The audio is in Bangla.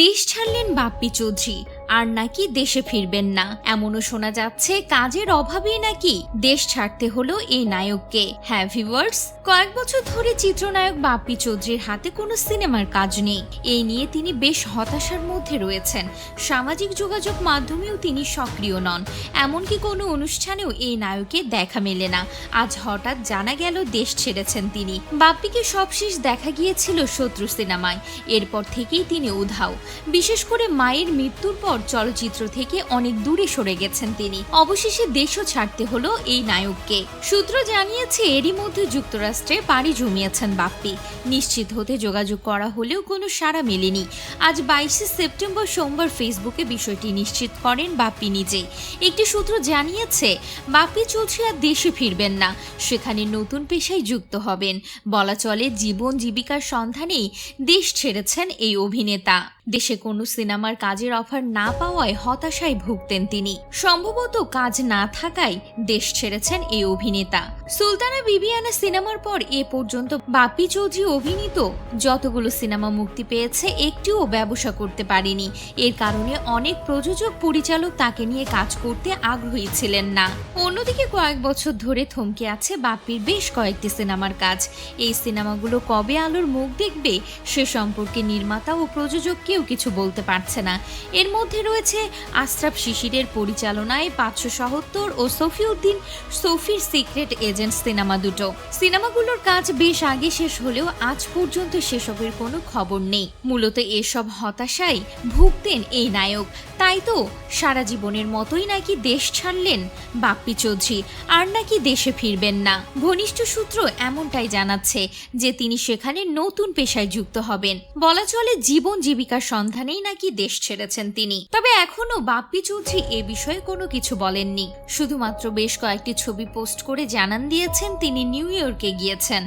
দেশ ছাড়লেন বাপ্পি চৌধুরী। আর নাকি দেশে ফিরবেন না। এমনও শোনা যাচ্ছে কাজের অভাবেই নাকি দেশ ছাড়তে হলো এই নায়ককে। হ্যাঁ ভিউয়ার্স কয়েক বছর ধরে চিত্রনায়ক বাপ্পি চৌধুরীর হাতে কোনো সিনেমার কাজ নেই। এই নিয়ে তিনি বেশ হতাশার মধ্যে রয়েছেন। সামাজিক যোগাযোগ মাধ্যমেও তিনি সক্রিয় নন। এমনকি কোনো অনুষ্ঠানেও এই নায়কের দেখা মেলে না। আজ হঠাৎ জানা গেল দেশ ছেড়েছেন তিনি। বাপ্পিকে সবশেষ দেখা গিয়েছিল শত্রু সিনেমায়। এরপর থেকেই তিনি উধাও। বিশেষ করে মায়ের মৃত্যুর পর চলচ্চিত্র থেকে অনেক দূরে সরে গেছেন তিনি। অবশেষে দেশও ছাড়তে হলো এই নায়ককে। সূত্র জানিয়েছে, এরই মধ্যে যুক্তরাষ্ট্রে পাড়ি জমিয়েছেন বাপ্পি। নিশ্চিত হতে যোগাযোগ করা হলেও কোনো সাড়া মেলেনি। আজ বাইশে সেপ্টেম্বর সোমবার ফেসবুকে বিষয়টি নিশ্চিত করেন বাপ্পি নিজে। একটি সূত্র জানিয়েছে, বাপ্পি চৌধুরী আর দেশে ফিরবেন না। সেখানে নতুন পেশায় যুক্ত হবেন। বলা চলে, জীবন জীবিকার সন্ধানেই দেশ ছেড়েছেন এই অভিনেতা। দেশে কোনো সিনেমার কাজের অফার না পাওয়ায় হতাশায় ভুগতেন তিনি। সম্ভবত কাজ না থাকায় দেশ ছেড়েছেন এই অভিনেতা। সুলতানা বিবিয়ানা সিনেমার পর এ পর্যন্ত বাপ্পি চৌধুরী অভিনীত যতগুলো সিনেমা মুক্তি পেয়েছে, একটিও ব্যবসা করতে পারেনি। এর কারণে অনেক প্রযোজক, পরিচালক তাকে নিয়ে কাজ করতে আগ্রহী ছিলেন না। অন্যদিকে কয়েক বছর ধরে থমকে আছে বাপ্পির বেশ কয়েকটি সিনেমার কাজ। এই সিনেমাগুলো কবে আলোর মুখ দেখবে সে সম্পর্কে নির্মাতা ও প্রযোজক কেউ কিছু বলতে পারছে না। এর মধ্যে রয়েছে আশরাফ শিশিরের পরিচালনায় পাঁচশো সহত্তর ও সফিউদ্দিন সফির সিক্রেট এজেন্ট সিনেমা দুটো। সিনেমাগুলোর কাজ বেশ আগে শেষ হলেও আজ পর্যন্ত সেসবের কোনো খবর নেই। মূলত এসব হতাশায় ভুগতেন এই নায়ক। তাই তো সারা জীবনের মতোই নাকি দেশ ছাড়লেন বাপ্পি চৌধুরী, আর নাকি দেশে ফিরবেন না। ঘনিষ্ঠ সূত্র এমনটাই জানাচ্ছে যে তিনি সেখানে নতুন পেশায় যুক্ত হবেন। বলা চলে জীবন জীবিকার সন্ধানেই নাকি দেশ ছেড়েছেন তিনি। তবে এখনও বাপ্পি চৌধুরী এ বিষয়ে কোনো কিছু বলেননি। শুধুমাত্র বেশ কয়েকটি ছবি পোস্ট করে জানান দিয়েছেন, তিনি নিউ ইয়র্কে গিয়েছেন।